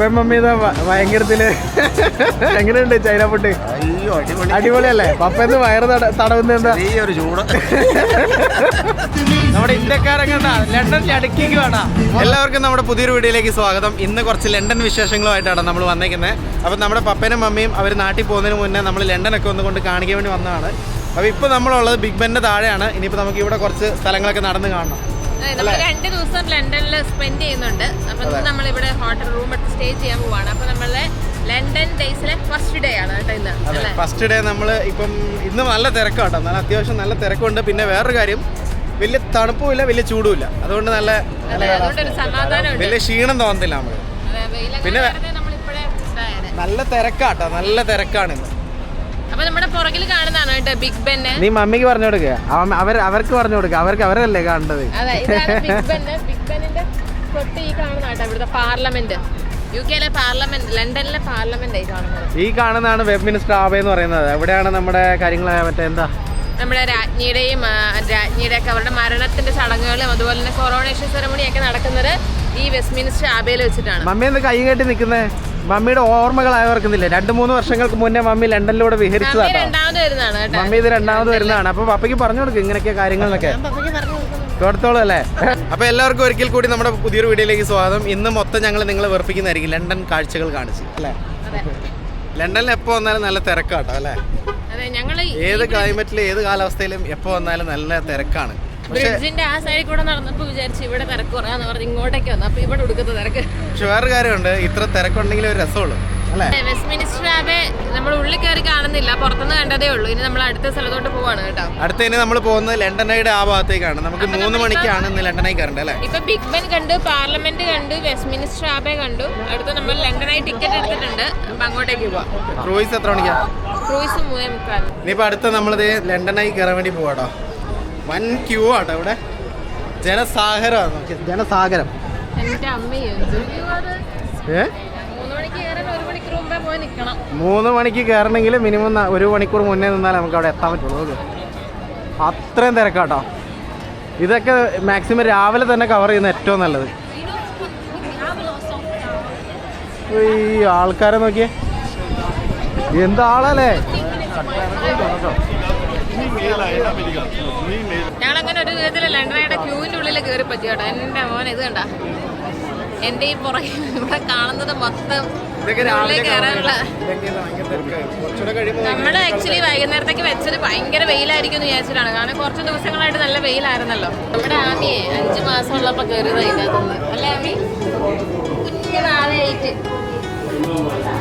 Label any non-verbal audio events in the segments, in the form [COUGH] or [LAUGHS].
പപ്പയും മമ്മി ഇതാ ഭ- ഭയങ്കരത്തിൽ [LAUGHS] എങ്ങനെയുണ്ട് ചൈന ഫുഡ് അയ്യോ അടിപൊളി. അടിപൊളിയല്ലേ? പപ്പന്ന് വയറ് തട- തടവുന്ന എന്താ? ഒരു ചൂട്. [LAUGHS] നമ്മുടെ ഇന്ത്യക്കാരൊക്കെ ലണ്ടൻ അടുക്കിക്ക് വേണം? എല്ലാവർക്കും നമ്മുടെ പുതിയൊരു വീഡിയോയിലേക്ക് സ്വാഗതം. ഇന്ന് കുറച്ച് ലണ്ടൻ വിശേഷങ്ങളുമായിട്ടാണ് നമ്മൾ വന്നേക്കുന്നത്. അപ്പം നമ്മുടെ പപ്പനും മമ്മിയും അവർ നാട്ടിൽ പോകുന്നതിന് മുന്നേ നമ്മൾ ലണ്ടനൊക്കെ ഒന്ന് കൊണ്ട് കാണിക്കാൻ വേണ്ടി വന്നതാണ്. അപ്പോൾ ഇപ്പോൾ നമ്മളുള്ളത് ബിഗ് ബെന്റെ താഴെയാണ്. ഇനിയിപ്പോൾ നമുക്ക് ഇവിടെ കുറച്ച് സ്ഥലങ്ങളൊക്കെ നടന്ന് കാണണം. നമ്മൾ രണ്ട് ദിവസം ലണ്ടനിൽ സ്പെൻഡ് ചെയ്യുന്നുണ്ട്. അപ്പൊ ഇന്ന് നമ്മൾ ഇവിടെ ഹോട്ടൽ റൂം എടുത്ത് സ്റ്റേ ചെയ്യാൻ പോവാണ്. അപ്പൊ നമ്മളെ ലണ്ടൻ ഡേയ്സിലെ ഫസ്റ്റ് ഡേ ആണ് കേട്ടോ ഇന്ന്. ഫസ്റ്റ് ഡേ നമ്മൾ ഇപ്പം ഇന്ന് നല്ല തിരക്കാട്ടോ നല്ല അത്യാവശ്യം നല്ല തിരക്കുണ്ട്. പിന്നെ വേറൊരു കാര്യം വലിയ തണുപ്പുമില്ല വലിയ ചൂടുമില്ല. അതുകൊണ്ട് നല്ല വലിയ ക്ഷീണം തോന്നുന്നില്ല അതെ, പിന്നെ-. നല്ല തിരക്കാട്ടോ നല്ല തിരക്കാണ് ഇന്ന് അപ്പൊ നമ്മുടെ പുറകിൽ കാണുന്നതാണ് കേട്ടോ ബിഗ് ബെൻ നീ മമ്മിക്ക് പറഞ്ഞു കൊടുക്കുക അവർ അവർക്ക് പറഞ്ഞു കൊടുക്കുക അവർക്ക് അവരല്ലേ കാണേണ്ടത് അതെ ഇതാണ് ബിഗ് ബെന്ന് ബിഗ് ബെന്നിന്റെ തൊട്ട് ഈ കാണുന്ന കേട്ടോ ഇവിടുത്തെ പാർലമെന്റ് യു കെയിലെ പാർലമെന്റ് ലണ്ടനിലെ പാർലമെന്റ് ആയി കാണുന്നത്. ഈ കാണുന്നതാണ് വെബ് മിനിസ്റ്റർ ആബ എന്ന് പറയുന്നത്. എവിടെയാണ് നമ്മുടെ കാര്യങ്ങൾ മറ്റേ എന്താ? നമ്മുടെ രാജ്ഞിയുടെയും രാജ്ഞിയുടെ ഒക്കെ അവരുടെ മരണത്തിന്റെ ചടങ്ങുകളും അതുപോലെ തന്നെ കൊറോണേഷൻ സെറമണിയൊക്കെ നടക്കുന്നത് ഈ വെസ്റ്റ്മിനിസ്റ്റർ ആബയിൽ വെച്ചിട്ടാണ്. മമ്മി എന്ത് കൈ കെട്ടി നിൽക്കുന്നേ മമ്മിയുടെ ഓർമ്മകൾ ആയവർക്കുന്നില്ല രണ്ടു മൂന്ന് വർഷങ്ങൾക്ക് മുന്നേ മമ്മി ലണ്ടനിലൂടെ വിഹരിച്ചതാണ് മമ്മി ഇത് രണ്ടാമത് വരുന്നതാണ്. അപ്പൊ പപ്പയ്ക്ക് പറഞ്ഞു കൊടുക്കും ഇങ്ങനെയൊക്കെ കാര്യങ്ങളൊക്കെ. കൊടുത്തോളൂ അല്ലേ? അപ്പൊ എല്ലാവർക്കും ഒരിക്കൽ കൂടി നമ്മുടെ പുതിയൊരു വീഡിയോയിലേക്ക് സ്വാഗതം. ഇന്ന് മൊത്തം ഞങ്ങൾ നിങ്ങളെ വെറുപ്പിക്കുന്നതായിരിക്കും. ലണ്ടൻ കാഴ്ചകൾ കാണിച്ച് അല്ലേ? ലണ്ടനിൽ എപ്പോ വന്നാലും നല്ല തിരക്കാട്ടോ അല്ലേ? അതെ ഞങ്ങൾ ഏത് ക്ലൈമറ്റിലും ഏത് കാലാവസ്ഥയിലും എപ്പോ വന്നാലും നല്ല തിരക്കാണ്. ബ്രിഡ്ജിന്റെ ആ സൈഡിൽ കൂടെ നടന്നപ്പോ വിചാരിച്ചു ഇവിടെ തിരക്ക് കുറയാന്ന് പറഞ്ഞ് ഇങ്ങോട്ടേക്ക് വന്നു. അപ്പൊ ഇവിടെ കൊടുക്കുന്ന തിരക്ക്. പക്ഷെ വേറൊരു കാര്യമുണ്ട്. ഇത്ര തിരക്കുണ്ടെങ്കിൽ ഒരു രസമുള്ളൂ വെസ്റ്റ്മിനിസ്റ്റർ ആബെ നമ്മൾ ഉള്ളിൽ കയറി കാണുന്നില്ല. പുറത്തുനിന്ന് കണ്ടതേ ഉള്ളൂ. ഇനി നമ്മൾ അടുത്ത സ്ഥലത്തോട്ട് പോവാണ് കേട്ടോ. അടുത്ത ഇനി നമ്മൾ പോകുന്നത് ലണ്ടനയുടെ ആ ഭാഗത്തേക്കാണ്. നമുക്ക് മൂന്ന് മണിക്കാണ് ഇന്ന് ലണ്ടനായി കയറേണ്ടത് അല്ലേ? ഇപ്പൊ ബിഗ് ബെൻ കണ്ടു പാർലമെന്റ് കണ്ടു വെസ്റ്റ്മിനിസ്റ്റർ ആബെ കണ്ടു. അടുത്ത നമ്മൾ ലണ്ടനായി ടിക്കറ്റ് എടുത്തിട്ടുണ്ട്. അപ്പൊ അങ്ങോട്ടേക്ക് പോവാം. ക്രൂയിസ് എത്ര മണിക്കാ? ക്രൂയിസ് മൂന്നേ മുക്കാൽ ഇനിയിപ്പോ അടുത്ത നമ്മളിത് ഐ കയറാൻ വേണ്ടി പോവാട്ടോ വൻ ക്യൂ ആട്ടോ ഇവിടെ. ജനസാഗരമാണ്. ജനസാഗരം. ഏ? മൂന്ന് മണിക്ക് കയറണമെങ്കിൽ മിനിമം ഒരു മണിക്കൂർ മുന്നേ നിന്നാൽ നമുക്ക് അവിടെ എത്താൻ പറ്റുള്ളൂ. അത്രയും തിരക്കാട്ടോ. ഇതൊക്കെ മാക്സിമം രാവിലെ തന്നെ കവർ ചെയ്യുന്ന ഏറ്റവും നല്ലത്. ഈ ആൾക്കാരെ നോക്കിയേ. എന്താളല്ലേ ഞങ്ങൾ അങ്ങനെ ഒരു വിധത്തിൽ ലണ്ടനയുടെ ക്യൂവിന്റെ ഉള്ളിൽ കയറി പറ്റി കേട്ടോ എന്റെ മോൻ ഇത് കണ്ട. എന്റെ ഈ പുറകെ ഇവിടെ കാണുന്നത് മൊത്തം നമ്മൾ ആക്ച്വലി വൈകുന്നേരത്തേക്ക് വെച്ചത് ഭയങ്കര വെയിലായിരിക്കും എന്ന് വിചാരിച്ചിട്ടാണ്. കാരണം കുറച്ച് ദിവസങ്ങളായിട്ട് നല്ല വെയിലായിരുന്നല്ലോ. നമ്മുടെ ആമിയെ അഞ്ചു മാസം ഉള്ളപ്പോ കയറിയതാ ഇതിനകത്തുനിന്ന്. അല്ലേ ആമി? കുഞ്ഞു നാളെയായിട്ട് I'm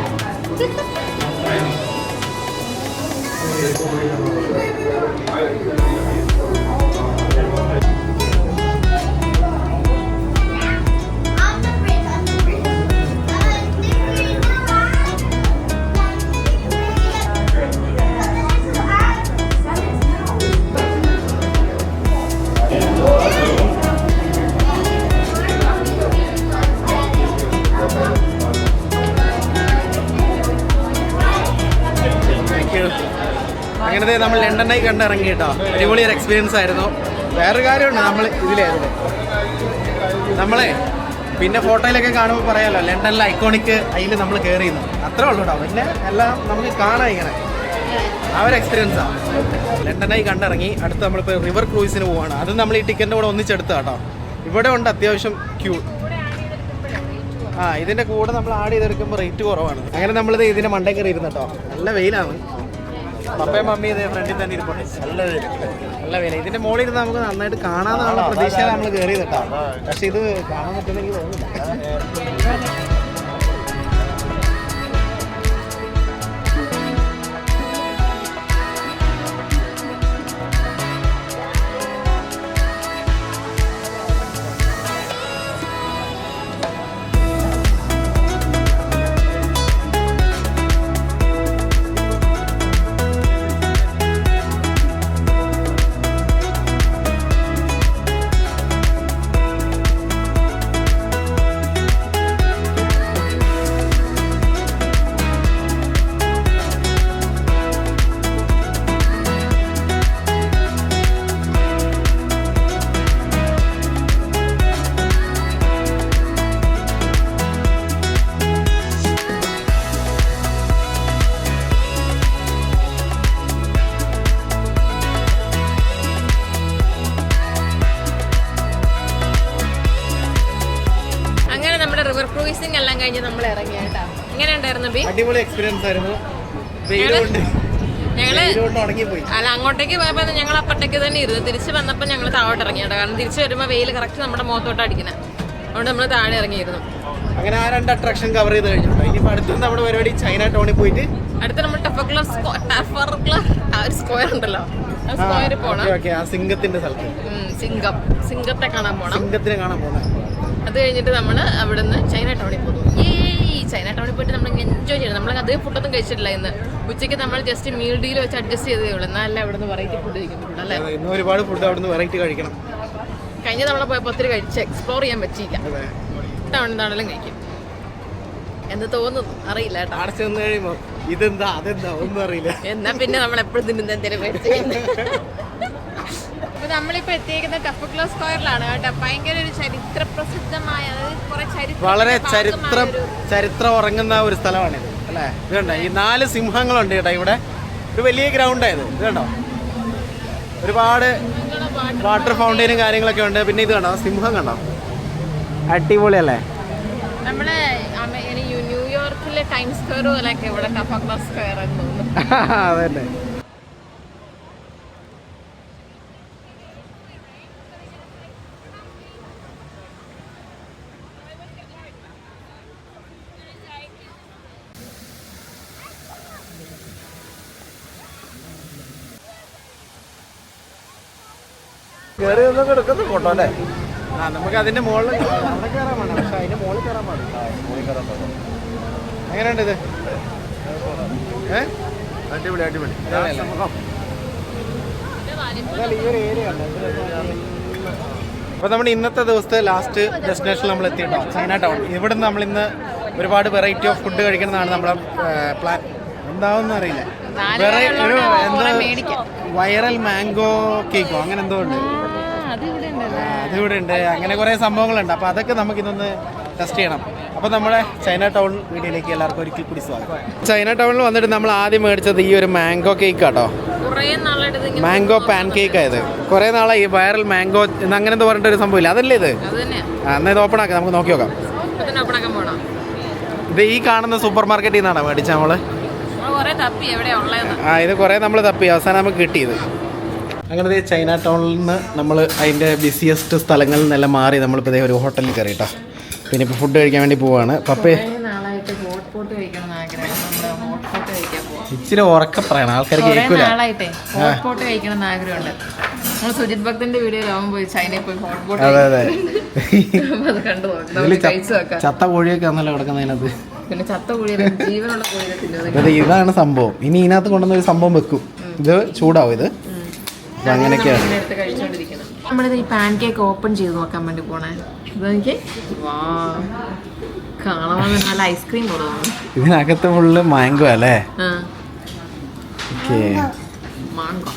അങ്ങനത്തെ നമ്മൾ ലണ്ടനായി കണ്ടിറങ്ങി കേട്ടോ അടിപൊളി ഒരു എക്സ്പീരിയൻസ് ആയിരുന്നു. വേറൊരു കാര്യമുണ്ട് നമ്മൾ ഇതിലായിരുന്നു. നമ്മളെ പിന്നെ ഫോട്ടോയിലൊക്കെ കാണുമ്പോൾ പറയാലോ ലണ്ടനിലെ ഐക്കോണിക് അതിൽ നമ്മൾ കയറിയിരുന്നു അത്രേ ഉള്ളൂ കേട്ടോ പിന്നെ എല്ലാം നമുക്ക് കാണാം ഇങ്ങനെ. ആ ഒരു എക്സ്പീരിയൻസാണ് ലണ്ടനായി കണ്ടിറങ്ങി അടുത്ത് നമ്മളിപ്പോൾ റിവർ ക്രൂയിസിന് പോവാണ്. അത് നമ്മൾ ഈ ടിക്കറ്റിന്റെ കൂടെ ഒന്നിച്ചെടുത്ത കേട്ടോ ഇവിടെ ഉണ്ട് അത്യാവശ്യം ക്യൂ ആ ഇതിന്റെ കൂടെ നമ്മൾ ആഡ് ചെയ്തെടുക്കുമ്പോൾ റേറ്റ് കുറവാണ്. അങ്ങനെ നമ്മളിത് ഇതിന്റെ മണ്ടേ കയറി കേട്ടോ നല്ല വെയിലാണ്. പപ്പയും മമ്മി ഇത് ഫ്രണ്ടിൽ തന്നെ ഇരിപ്പുണ്ട്. നല്ല വില. നല്ല വെയിൽ ഇതിന്റെ മുകളിൽ ഇരുന്ന് നമുക്ക് നന്നായിട്ട് കാണാമെന്നുള്ള പ്രതീക്ഷ. നമ്മൾ കയറിയത് കേട്ടോ. പക്ഷെ ഇത് കാണാൻ പറ്റുമെന്ന് കഴിഞ്ഞ് നമ്മൾ അടിപൊളി എക്സ്പീരിയൻസ് ആയിരുന്നു ഉണ്ടായിരുന്നു ബി? അടിപൊളി എക്സ്പീരിയൻസ് ആയിരുന്നു. ഞങ്ങൾ അല്ല അങ്ങോട്ടേക്ക് പോയപ്പോ ഞങ്ങൾ അപ്പുറത്തേക്ക് തന്നെ ഇരുന്നു. തിരിച്ചു വന്നപ്പോൾ ഞങ്ങൾ താഴോട്ട് ഇറങ്ങിയാണ് കാരണം തിരിച്ചു വരുമ്പോൾ വെയിൽ കറക്റ്റ് നമ്മുടെ മുഖത്തോട്ട് അടിക്കുന്നത് അതുകൊണ്ട് നമ്മൾ താഴെ ഇറങ്ങിയിരുന്നു. അങ്ങനെ ആ രണ്ട് അട്രാക്ഷൻ കവർ ചെയ്ത് കഴിഞ്ഞു ഇനിയിപ്പോൾ അടുത്ത നമ്മുടെ പരിപാടി ചൈന ടൗണിൽ പോയിട്ട്. അടുത്ത നമ്മൾ ടഫർക്ലർ ആ ഒരു സ്ക്വയർ ഉണ്ടല്ലോ. ആ സ്ക്വയറിൽ പോണം. സിംഗത്തിന്റെ സ്ഥലത്ത്. സിംഗം. സിംഗത്തെ കാണാൻ പോണം. സിംഗത്തിനെ കാണാൻ പോണേ അത് കഴിഞ്ഞിട്ട് നമ്മൾ അവിടുന്ന് ചൈന ടൗണിൽ പോകും ഈ ചൈന ടൗണിൽ പോയിട്ട് നമ്മൾ എൻജോയ് ചെയ്യണം നമ്മൾ അതേ ഫുഡൊന്നും കഴിച്ചിട്ടില്ല ഇന്ന്. ഉച്ചയ്ക്ക് നമ്മൾ ജസ്റ്റ് മീൽ ഡീൽ വെച്ച് അഡ്ജസ്റ്റ് ചെയ്തേ ഉള്ളൂ. എന്നാലേ അവിടുന്ന് വെറൈറ്റി ഫുഡ് കഴിക്കുന്നുണ്ട് അല്ലേ? ഇന്ന് ഒരുപാട് ഫുഡ് അവിടുന്ന് വെറൈറ്റി കഴിക്കണം. കഴിഞ്ഞ തവണ പോയപ്പോൾ ഒത്തിരി കഴിച്ച് എക്സ്പ്ലോർ ചെയ്യാൻ പറ്റിയില്ല. ടൗണിൽ നിന്നാണെങ്കിലും കഴിക്കും. എന്ത് തോന്നുന്നു. അറിയില്ല കേട്ടോ. അവിടെ ചെന്ന് കഴിയുമ്പോൾ ഇതെന്താ അതെന്താ? ഒന്നും അറിയില്ല. എന്നാ പിന്നെ നമ്മൾ എപ്പോഴും തിന്നുന്ന എന്തെങ്കിലും മേടിച്ച് [LAUGHS] നമ്മളിപ്പോ എത്തിയിരിക്കുന്ന ടഫക്ലോ സ്ക്വയറിലാണ് കേട്ടോ. ഭയങ്കര ഒരു ചരിത്ര പ്രസിദ്ധമായ വളരെ ചരിത്രം ചരിത്രം ഉറങ്ങുന്ന ഒരു സ്ഥലമാണിത് അല്ലേ? ഇത് കണ്ടോ? ഈ നാല് സിംഹങ്ങളുണ്ട് കേട്ടോ ഇവിടെ. ഒരു വലിയ ഗ്രൗണ്ടായത് ഇത്. കണ്ടോ? ഒരുപാട് വാട്ടർ ഫൗണ്ടൈനും കാര്യങ്ങളൊക്കെ ഉണ്ട്. പിന്നെ ഇത് കണ്ടോ? സിംഹം കണ്ടോ? അടിപൊളിയല്ലേ? നമ്മൾ ന്യൂയോർക്കിലെ ടൈം സ്ക്വയർ പോലെയൊക്കെ ഇവിടെ ടഫക്ലോ സ്ക്വയർ എന്ന് തോന്നുന്നു. [LAUGHS] അതന്നെ. കയറി ഒന്നും കിടക്കുന്നു ഫോട്ടോ അല്ലേ? ആ നമുക്ക് അതിന്റെ മുകളിൽ അവിടെ കയറാൻ വേണം. പക്ഷെ അതിന്റെ മുകളിൽ കയറാൻ പാടില്ല. എങ്ങനെയുണ്ട് ഇത്? ഏ? അടിപൊളി. അടിപൊളി. അപ്പോൾ നമ്മൾ ഇന്നത്തെ ദിവസത്തെ ലാസ്റ്റ് ഡെസ്റ്റിനേഷനിൽ നമ്മൾ എത്തിയിട്ടോ? ചൈന ടൗൺ ഇവിടെ നിന്ന് നമ്മൾ ഇന്ന് ഒരുപാട് വെറൈറ്റി ഓഫ് ഫുഡ് കഴിക്കണമെന്നാണ് നമ്മുടെ പ്ലാൻ എന്താവെന്ന് അറിയില്ല. ഒരു കുറെ വൈറൽ മാംഗോ കേക്കോ അങ്ങനെ എന്തോ ഉണ്ട്. അതിവിടെ ഉണ്ട് അങ്ങനെ കുറേ സംഭവങ്ങളുണ്ട്. അപ്പോൾ അതൊക്കെ നമുക്ക് ഇന്നൊന്ന് ടെസ്റ്റ് ചെയ്യണം. അപ്പോൾ നമ്മുടെ ചൈന ടൗൺ വീഡിയോയിലേക്ക് എല്ലാവർക്കും ഒരിക്കൽ കൂടി സ്വാഗതം. ചൈന ടൗണിൽ വന്നിട്ട് നമ്മൾ ആദ്യം മേടിച്ചത് ഈ ഒരു മാംഗോ കേക്ക് കേട്ടോ മാംഗോ പാൻ കേക്ക് ആയത്. കുറേ നാളായി ഈ വൈറൽ മാംഗോ അങ്ങനെ എന്തോ പറഞ്ഞിട്ട് ഒരു സംഭവം സംഭവമില്ല അതല്ലേ ഇത്? അത് തന്നെയാ എന്നാ ഇത് ഓപ്പൺ ആക്കാം. നമുക്ക് നോക്കി നോക്കാം. ഇത് ഈ കാണുന്ന സൂപ്പർ മാർക്കറ്റിൽ നിന്നാണ് മേടിച്ചത് നമ്മൾ? നമ്മൾ ആ ഇത് കുറേ നമ്മൾ തപ്പി. അവസാനം നമുക്ക് കിട്ടിയത്. അങ്ങനെ ചൈന ടൗണിൽ നിന്ന് നമ്മൾ അതിന്റെ ബിസിയസ്റ്റ് സ്ഥലങ്ങളിൽ നിന്നെല്ലാം മാറി നമ്മളിപ്പോൾ ഇതേ ഒരു ഹോട്ടലിൽ കയറി കേട്ടോ പിന്നെ ഇപ്പോൾ ഫുഡ് കഴിക്കാൻ വേണ്ടി പോവാണ്. പപ്പേ. ഇച്ചിരി ഉറക്ക പറയണം. ആൾക്കാർ കുറേ കേൾക്കൂല. ഹോട്ട് പോട്ട് കഴിക്കണം എന്ന് ആഗ്രഹമുണ്ട്. നമ്മൾ സുജിത് ഭക്തന്റെ പോയി ചൈനയിൽ പോയി ചത്ത കോഴിയൊക്കെ ആണല്ലോ കിടക്കുന്നതിനകത്ത്. പിന്നെ ചത്ത കോഴിയുടെ ജീവനുള്ള കോഴിയെ ഇതാണ് സംഭവം. ഇനി ഇതിനകത്ത് കൊണ്ടുവന്ന ഒരു സംഭവം വെക്കും. ഇത് ചൂടാവും ഇത്. അപ്പൊ അങ്ങനെയൊക്കെയാണ് നമ്മളിത് ഈ പാൻ കേക്ക് ഓപ്പൺ ചെയ്ത് നോക്കാൻ വേണ്ടി പോണേ. ഇതെനിക്ക് വാ. കാണാൻ നല്ല ഐസ്ക്രീം ഇതിനകത്ത് ഫുള്ള് മാംഗോ അല്ലേ? ഓക്കെ. മാംഗോ.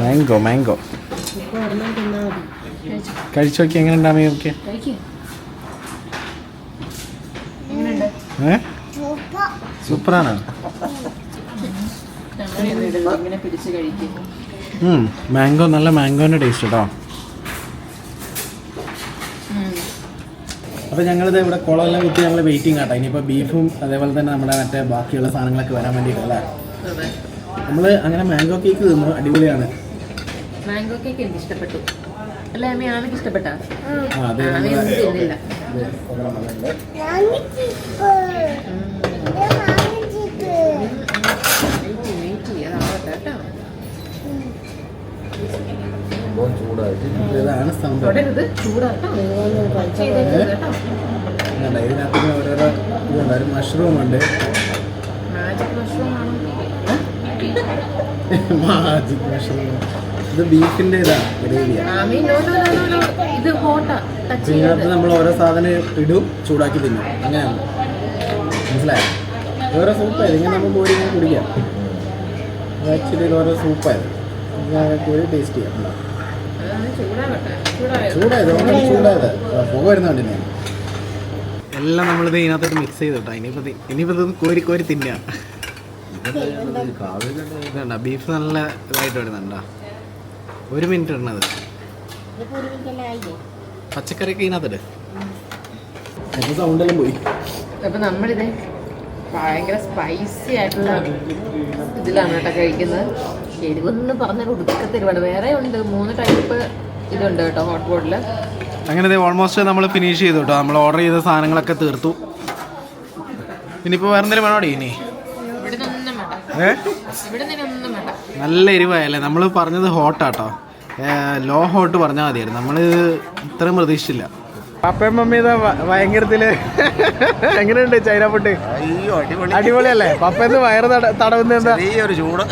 Mango mango. കഴിച്ചു നോക്കി എങ്ങനെ ഉണ്ടാമേ ഓക്കെ സൂപ്പറാണ്? ഇങ്ങനെ പിടിച്ച് കഴിക്കും. മാംഗോ നല്ല മാംഗോന്റെ ടേസ്റ്റ് കേട്ടോ അപ്പോൾ ഞങ്ങളിത് ഇവിടെ കുളമെല്ലാം കുത്തി ഞങ്ങൾ വെയിറ്റിംഗ് ആട്ടോ. ഇനിയിപ്പോൾ ബീഫും അതേപോലെ തന്നെ നമ്മുടെ മറ്റേ ബാക്കിയുള്ള സാധനങ്ങളൊക്കെ വരാൻ വേണ്ടിയിട്ടല്ലേ? നമ്മൾ അങ്ങനെ മാംഗോ കേക്ക് തിന്നു അടിപൊളിയാണ്. മാംഗോ കേക്ക് എനിക്ക് ഇഷ്ടപ്പെട്ടു. അല്ല അമ്മ ആമയ്ക്ക് ഇഷ്ടപ്പെട്ടാ? സംഭവം ചൂടായിട്ട് ഇതാണ് സംഭവം. ഇതിനകത്ത് ഓരോരോ ഇതുണ്ടായിരുന്നു മഷ്റൂം ഉണ്ട്. മാജിക് മഷ്റൂം ആണോ? മാജിക് മഷ്റൂം ഇത് ബീഫിന്റെ ഇതാണ് ഇതിനകത്ത് നമ്മൾ ഓരോ സാധനം ഇടും ചൂടാക്കി തിന്നും. അങ്ങനെയാണ്. മനസ്സിലായോ? ഓരോ സൂപ്പായത് ഇങ്ങനെ നമുക്ക് ഇങ്ങനെ കുടിക്കാം. ആക്ച്വലി ഓരോ സൂപ്പായത് കോരി ടേസ്റ്റ് ചെയ്യാം. ചൂടായത് ചൂടായത്. പുക എല്ലാം നമ്മളിത് ഇതിനകത്തോട്ട് മിക്സ് ചെയ്ത് കേട്ടോ. ഇനിയിപ്പോൾ ഇത് ഇനിയിപ്പോൾ ഇത് കോരി കോരി ഇതുണ്ട ബീഫ് നല്ല ഇതായിട്ട് വരുന്നുണ്ടോ ഒരു മിനിറ്റ് ഇടണത്. പച്ചക്കറിയൊക്കെ ഇതിനകത്തിട്. സൗണ്ടെല്ലാം പോയി. അപ്പൊ നമ്മളിത് ഭയങ്കര സ്പൈസി ആയിട്ടുള്ള ഇതിലാണ് കേട്ടോ കഴിക്കുന്നത്. എരിവെന്ന് പറഞ്ഞാൽ ഒടുക്കത്തെരുവാണ് വേറെ ഉണ്ട്. മൂന്ന് ടൈപ്പ് ഇതുണ്ട് കേട്ടോ ഹോട്ട് ബോട്ടിൽ അങ്ങനെ ഓൾമോസ്റ്റ് നമ്മൾ ഫിനിഷ് ചെയ്തു കേട്ടോ. നമ്മൾ ഓർഡർ ചെയ്ത സാധനങ്ങളൊക്കെ തീർത്തു. ഇനിയിപ്പോൾ വേറെ എന്തെങ്കിലും വേണോടി. ഇനി നല്ല എരിവായല്ലേ? നമ്മൾ പറഞ്ഞത് ഹോട്ടാട്ടോ ലോ ഹോട്ട് പറഞ്ഞാൽ മതിയായിരുന്നു. നമ്മൾ ഇത്രയും പ്രതീക്ഷിച്ചില്ല. പപ്പയും മമ്മി ഇതാ ഭയങ്കരത്തിൽ. എങ്ങനെയുണ്ട് ചൈന ഫുഡ് അയ്യോ അടിപൊളി. അടിപൊളിയല്ലേ? പപ്പന്ന് വയറ് തട തടവുന്ന എന്താ? ഒരു ചൂട്.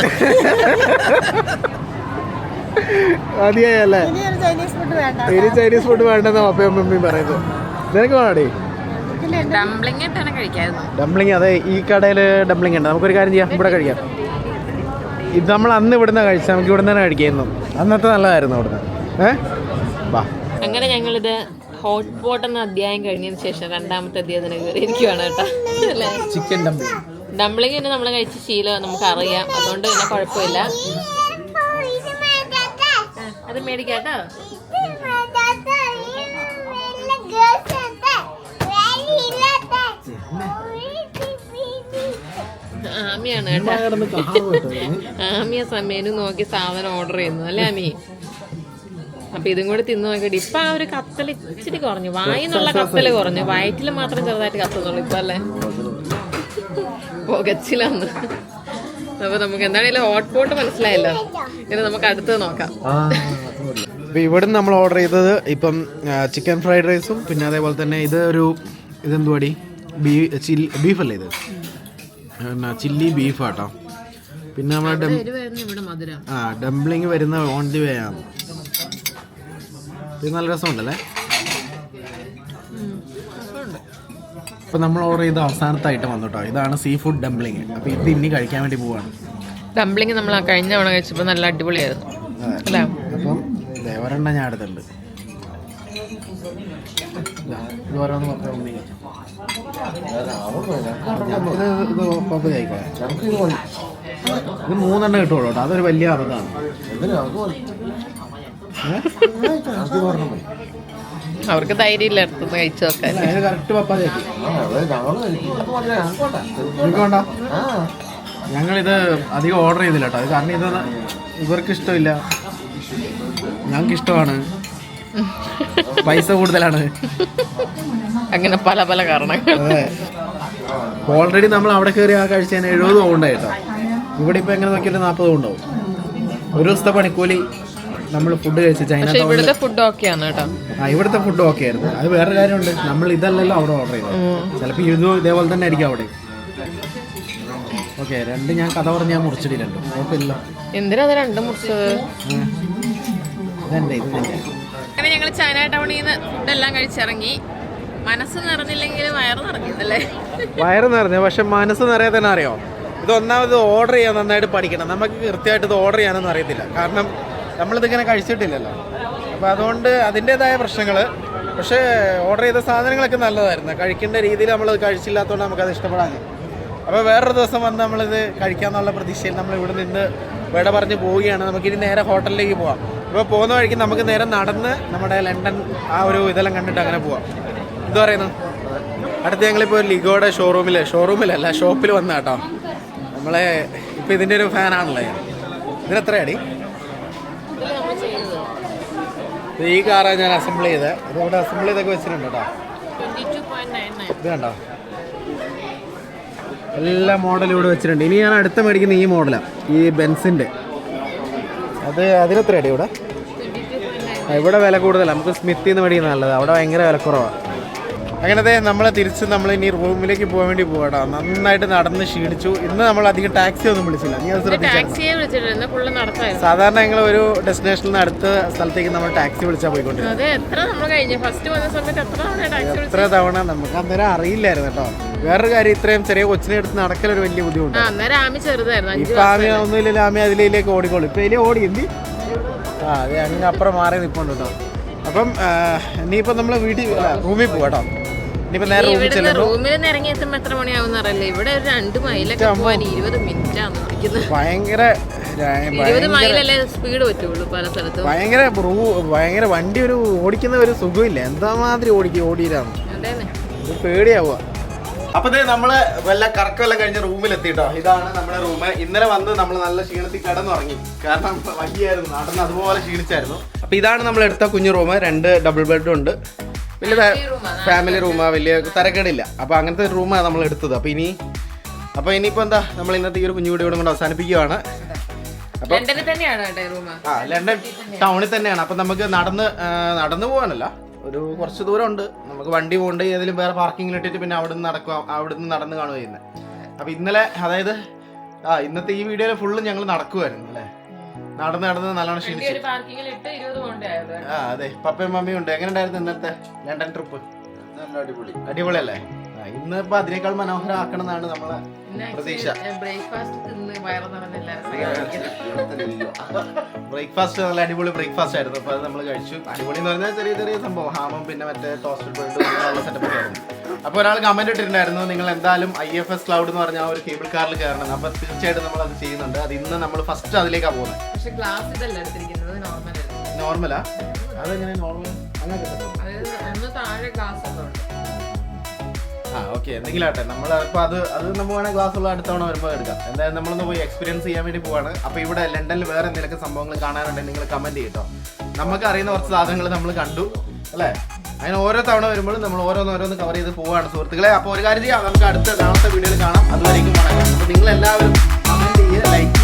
മതിയായല്ലേ? ഇനി ചൈനീസ് ഫുഡ് വേണ്ട. ഇനി ചൈനീസ് ഫുഡ് വേണ്ടെന്ന് പപ്പയും മമ്മിയും പറയുന്നത്. നിനക്ക് വേണോടി ഡംപ്ലിംഗ് അതെ ഈ കടയിൽ ഡംപ്ലിംഗ് ഉണ്ട്. നമുക്കൊരു കാര്യം ചെയ്യാം ഇവിടെ കഴിക്കാം. ഇത് നമ്മൾ അന്ന് ഇവിടുന്ന് കഴിച്ചാൽ നമുക്ക് ഇവിടുന്ന് തന്നെ കഴിക്കായിരുന്നു. അന്നത്തെ നല്ലതായിരുന്നു അവിടുന്ന്. ഏ? വാ. അങ്ങനെ ഞങ്ങളിത് ഹോട്ട് പോട്ട് എന്ന അധ്യായം കഴിഞ്ഞതിന് ശേഷം രണ്ടാമത്തെ അധ്യായത്തിന് കയറിയിരിക്കുവാണ് കേട്ടോ. അല്ലേ? ചിക്കൻ ഡംപ്ലിംഗ് തന്നെ നമ്മൾ കഴിച്ച ശീലം നമുക്ക് അറിയാം അതുകൊണ്ട് പിന്നെ കുഴപ്പമില്ല. അത് മേടിക്കാട്ടോ ആമിയാണ് കേട്ടോ. ആമിയ സമയനും നോക്കി സാധനം ഓർഡർ ചെയ്യുന്നു. അല്ലേ ആമി അപ്പൊ ഇതും കൂടി തിന്നു നോക്കിയിട്ട് ഇപ്പൊ ആ ഒരു കത്തൽ ഇച്ചിരി കുറഞ്ഞു. വായിന്നുള്ള കത്തൽ കുറഞ്ഞു. വയറ്റിൽ മാത്രം ചെറുതായിട്ട് കത്തുന്നുള്ളൂ ഇപ്പൊ അല്ലേ? പുകച്ചിലാന്ന്. അപ്പൊ നമുക്ക് എന്താണെങ്കിലും ഹോട്ട് പോട്ട് മനസ്സിലായല്ലോ. ഇത് നമുക്ക് അടുത്ത് നോക്കാം. ഇവിടുന്ന് നമ്മൾ ഓർഡർ ചെയ്തത് ഇപ്പം ചിക്കൻ ഫ്രൈഡ് റൈസും പിന്നെ അതേപോലെ തന്നെ ഇത് ഒരു ഇതെന്തുവാടി ബീ ചില്ലി ബീഫല്ലേ ഇത്? ചില്ലി ബീഫ് ആട്ടോ. പിന്നെ നമ്മുടെ ഇവിടെ ആ ഡംപ്ലിങ് വരുന്ന ഓൺ ദി വേ ആണ്. ഇത് നല്ല രസമുണ്ടല്ലേ? അപ്പോൾ നമ്മൾ ഓർഡർ ചെയ്ത അവസാനത്തെ ഐറ്റം വന്നു കേട്ടോ ഇതാണ് സീ ഫുഡ് ഡംപ്ലിങ് അപ്പോൾ ഇത് ഇനി കഴിക്കാൻ വേണ്ടി പോവാണ്. ഡംപ്ലിംഗ് നമ്മൾ ആ കഴിഞ്ഞ തവണ കഴിച്ചപ്പോൾ നല്ല അടിപൊളിയായിരുന്നു. അല്ലേ? അപ്പം ദേ ഒരെണ്ണം ഞാൻ എടുത്തിട്ടുണ്ട്. ഇത് ഓരോന്ന് പത്ത്. ഇത് മൂന്നെണ്ണം കിട്ടുള്ളൂ കേട്ടോ അതൊരു വലിയ അബദ്ധമാണ് എന്തിനാ ധൈര്യം ഇല്ല അടുത്ത് അവർക്ക് കഴിച്ചു നോക്കാൻ. ഞങ്ങളിത് അധികം ഓർഡർ ചെയ്തില്ല കേട്ടോ കാരണം ഇത് ഇവർക്ക് ഇഷ്ടമില്ല. ഞങ്ങൾക്ക് ഇഷ്ടമാണ്. പൈസ കൂടുതലാണ്. അങ്ങനെ പല പല കാരണങ്ങൾ. ഓൾറെഡി നമ്മൾ അവിടെ കയറി ആ കഴിച്ചതിന് എഴുപത് പൗണ്ടായിട്ടോ ഇവിടെ ഇപ്പൊ എങ്ങനെ നോക്കിയിട്ട് നാൽപ്പത് പൗണ്ടാവും. ഒരു ദിവസത്തെ പണിക്കൂലി നമ്മൾ ഫുഡ് കഴിച്ച ചൈന ടൗണിൽ ഇവിടുത്തെ ഫുഡ് ഓക്കെയാണ് കേട്ടോ. ആ ഇവിടുത്തെ ഫുഡ് ഓക്കെ ആയിരുന്നു. അത് വേറെ കാര്യമുണ്ട്. നമ്മൾ ഇതല്ലല്ലോ അവിടെ ഓർഡർ ചെയ്തത്. ചിലപ്പോൾ ഇതും ഇതേപോലെ തന്നെ ആയിരിക്കും അവിടെ. ഓക്കെ രണ്ട് ഞാൻ കഥ പറഞ്ഞ് ഞാൻ മുറിച്ചിട്ടില്ലല്ലോ കുഴപ്പമില്ല. എന്തിനാ അത് രണ്ടും മുറിച്ചത്. ഇതെന്റെ ഇത് അങ്ങനെ ഞങ്ങൾ ചൈന ടൗണിൽ നിന്ന് ഫുഡെല്ലാം കഴിച്ചിറങ്ങി. മനസ്സ് നിറഞ്ഞില്ലെങ്കിൽ വയറ് നിറഞ്ഞില്ലേ വയറ് നിറഞ്ഞു പക്ഷെ മനസ്സ് നിറയെ തന്നെ അറിയോ? ഇത് ഒന്നാമത് ഓർഡർ ചെയ്യാൻ നന്നായിട്ട് പഠിക്കണം. നമുക്ക് കൃത്യമായിട്ട് ഇത് ഓർഡർ ചെയ്യാനൊന്നും അറിയത്തില്ല. കാരണം നമ്മളിതിങ്ങനെ കഴിച്ചിട്ടില്ലല്ലോ. അപ്പോൾ അതുകൊണ്ട് അതിന്റേതായ പ്രശ്നങ്ങൾ പക്ഷേ ഓർഡർ ചെയ്ത സാധനങ്ങളൊക്കെ നല്ലതായിരുന്നു. കഴിക്കേണ്ട രീതിയിൽ നമ്മൾ കഴിച്ചില്ലാത്തതുകൊണ്ട് നമുക്കത് ഇഷ്ടപ്പെടാൻ അപ്പോൾ വേറൊരു ദിവസം വന്ന് നമ്മളിത് കഴിക്കാമെന്നുള്ള പ്രതീക്ഷയിൽ നമ്മൾ ഇവിടെ നിന്ന് വേട പറഞ്ഞ് പോവുകയാണ്. നമുക്കിനി നേരെ ഹോട്ടലിലേക്ക് പോവാം. അപ്പോൾ പോകുന്ന വഴിക്ക് നമുക്ക് നേരെ നടന്ന് നമ്മുടെ ലണ്ടൻ ആ ഒരു ഇതെല്ലാം കണ്ടിട്ട് അങ്ങനെ പോവാം. എന്ത് പറയുന്നു? അടുത്ത് ഞങ്ങളിപ്പോൾ ലിഗോയുടെ ഷോറൂമിൽ ഷോറൂമിലല്ല ഷോപ്പിൽ വന്ന കേട്ടോ നമ്മളെ ഇപ്പോൾ ഇതിന്റെ ഒരു ഫാനാണല്ലോ ഞാൻ. ഇതിനെത്രയാടി ഇത് ഈ കാറാണ് ഞാൻ അസംബിൾ ചെയ്തത് ഇത് ഇവിടെ അസംബിൾ ചെയ്തൊക്കെ വെച്ചിട്ടുണ്ട് കേട്ടോ. ഇത് കണ്ടോ? എല്ലാ മോഡലും ഇവിടെ വെച്ചിട്ടുണ്ട്. ഇനി ഞാൻ അടുത്ത മേടിക്കുന്ന ഈ മോഡലാണ് ഈ ബെൻസിന്റെ അത് അതിനെത്രയടി ഇവിടെ? ആ, ഇവിടെ വില കൂടുതലാണ് നമുക്ക് സ്മിത്തിൽ നിന്ന് മേടിക്കുന്ന നല്ലത്. അവിടെ ഭയങ്കര വിലക്കുറവാണ് അങ്ങനത്തെ നമ്മൾ തിരിച്ച് നമ്മൾ ഇനി റൂമിലേക്ക് പോകാൻ വേണ്ടി പോകട്ടോ നന്നായിട്ട് നടന്ന് ക്ഷീണിച്ചു. ഇന്ന് നമ്മൾ അധികം ടാക്സി ഒന്നും വിളിച്ചില്ല. നീ സാധാരണ ഞങ്ങൾ ഒരു ഡെസ്റ്റിനേഷനിൽ നിന്ന് അടുത്ത സ്ഥലത്തേക്ക് നമ്മൾ ടാക്സി വിളിച്ചാൽ പോയിക്കൊണ്ടിരുന്നത്. എത്ര തവണ നമുക്ക് അന്നേരം അറിയില്ലായിരുന്നു കേട്ടോ. വേറൊരു കാര്യം ഇത്രയും ചെറിയ കൊച്ചിനെ എടുത്ത് നടക്കലൊരു വലിയ ബുദ്ധിമുട്ട്. ഇപ്പൊ ആമി ഒന്നുമില്ല ആമി അതിലേക്ക് ഓടിക്കോളൂ. ഇപ്പൊ ഇതിലേ ഓടി എന്തി? ആ അതെ അങ്ങ് അപ്പുറം മാറി നിൽപ്പുണ്ട് കേട്ടോ. അപ്പം ഇനിയിപ്പോൾ നമ്മൾ നമ്മൾ വീട്ടിൽ റൂമിൽ പോവാ കേട്ടോ. ഇനിയിപ്പോ നേരെ റൂമിൽ ഇവിടുന്ന് ചെല്ലുമ്പോ റൂമിൽ നിന്ന് ഇറങ്ങി എത്തുമ്പോ എത്ര മണിയാവും അറിയില്ല. ഇവിടെ ഒരു രണ്ട് മൈലൊക്കെ പോവാൻ ഇരുപത് മിനിറ്റ് ആണ് ഭയങ്കര ഇരുപത് മൈലല്ലേ സ്പീഡ് പറ്റുള്ളൂ പല സ്ഥലത്തും. ഭയങ്കര റൂ- ഭയങ്കര വണ്ടി ഒരു ഓടിക്കുന്ന ഒരു സുഖമില്ല. എന്താ മാതിരി ഓടിക്കും ഓടിയിരാന്ന് അതേന്നെ. പേടിയാവുക. അപ്പൊ ഇതേ നമ്മൾ വല്ല കറക്കമെല്ലാം കഴിഞ്ഞ റൂമിൽ എത്തിട്ടോ. ഇതാണ് നമ്മുടെ റൂം. ഇന്നലെ വന്ന് നമ്മൾ നല്ല ക്ഷീണത്തിൽ കിടന്നുറങ്ങി. കാരണം വയ്യായിരുന്നു. നടന്ന് അതുപോലെ ക്ഷീണിച്ചായിരുന്നു. അപ്പൊ ഇതാണ് നമ്മൾ എടുത്ത കുഞ്ഞു റൂം. രണ്ട് ഡബിൾ ബെഡും ഉണ്ട്. വലിയ ഫാമിലി റൂമാ വലിയ തരക്കേടില്ല. അപ്പൊ അങ്ങനത്തെ റൂമാണ് നമ്മൾ എടുത്തത്. അപ്പൊ ഇനി അപ്പൊ ഇനിയിപ്പോ എന്താ? നമ്മൾ ഇന്നത്തെ ഈ ഒരു കുഞ്ഞു വീഡിയോ കൊണ്ട് അവസാനിപ്പിക്കുകയാണ്. അപ്പൊ ആ ലണ്ടൻ ടൗണിൽ തന്നെയാണ്. അപ്പൊ നമുക്ക് നടന്ന് നടന്നു പോകാനല്ല. ഒരു കുറച്ച് ദൂരം ഉണ്ട് നമുക്ക് വണ്ടി പോകണ്ട് ഏതെങ്കിലും വേറെ പാർക്കിങ്ങിൽ ഇട്ടിട്ട് പിന്നെ അവിടെ നിന്ന് നടക്കുക അവിടെ നിന്ന് നടന്ന് കാണുക ചെയ്യുന്നത്. അപ്പൊ ഇന്നലെ അതായത് ആ ഇന്നത്തെ ഈ വീഡിയോയിൽ ഫുള്ള് ഞങ്ങൾ നടക്കുമായിരുന്നു അല്ലേ? നടന്ന് നടന്ന് നല്ലോണം ക്ഷീണിച്ചു ആ അതെ. പപ്പയും മമ്മിയും ഉണ്ട്. എങ്ങനെ ഉണ്ടായിരുന്നു ഇന്നത്തെ ലണ്ടൻ ട്രിപ്പ്? നല്ല അടിപൊളി. അടിപൊളിയല്ലേ? ആ, ഇന്നിപ്പോ അതിനേക്കാൾ മനോഹരമാക്കണം എന്നാണ് നമ്മളെ പ്രതീക്ഷ. ബ്രേക്ക്ഫാസ്റ്റ് നല്ല അടിപൊളി ബ്രേക്ക്ഫാസ്റ്റ് ആയിരുന്നു. അപ്പൊ അത് നമ്മൾ കഴിച്ചു. അടിപൊളി എന്ന് പറഞ്ഞാൽ ചെറിയ ചെറിയ സംഭവം. ഹാമം പിന്നെ മറ്റേ ടോസ്റ്റഡ് ബ്രെഡ് അങ്ങനെയുള്ള സെറ്റപ്പ് ആയിരുന്നു. അപ്പൊ ഒരാൾ കമന്റ് ഇട്ടിട്ടുണ്ടായിരുന്നു നിങ്ങൾ എന്തായാലും ഐ എഫ് എസ് ക്ലൗഡ് എന്ന് പറഞ്ഞ ഒരു കേബിൾ കാറിൽ കയറണം. അപ്പൊ തീർച്ചയായിട്ടും നമ്മൾ അത് ചെയ്യുന്നുണ്ട്. അത് ഇന്ന് നമ്മൾ ഫസ്റ്റ് അതിലേക്കാണ് പോകുന്നത്. നോർമലാ അതെങ്ങനെ നോർമൽ അങ്ങനെ ഓക്കെ എന്തെങ്കിലും ആട്ടെ നമ്മൾ അപ്പോൾ അത് അത് നമ്മൾ വേണേൽ ഗ്ലാസ് ഉള്ള അടുത്തവണ വരുമ്പോൾ എടുക്കാം. എന്തായാലും നമ്മളൊന്ന് പോയി എക്സ്പീരിയൻസ് ചെയ്യാൻ വേണ്ടി പോവാണ്. അപ്പോൾ ഇവിടെ ലണ്ടനിൽ വേറെ എന്തെങ്കിലും സംഭവങ്ങൾ കാണാനുണ്ടെങ്കിൽ നിങ്ങൾ കമന്റ് ചെയ്യട്ടോ നമുക്ക് അറിയുന്ന കുറച്ച് സാധനങ്ങൾ നമ്മൾ കണ്ടു അല്ലേ? അതിന് ഓരോ തവണ വരുമ്പോഴും നമ്മൾ ഓരോന്നോരോന്ന് കവർ ചെയ്ത് പോവാണ് സുഹൃത്തുക്കളെ. അപ്പോൾ ഒരു കാര്യം ചെയ്യാം നമുക്ക് അടുത്ത നാളത്തെ വീഡിയോയിൽ കാണാം. അതുവരേക്കും വണക്കം. അപ്പോൾ നിങ്ങൾ എല്ലാവരും കമന്റ് ചെയ്യുക ലൈക്ക്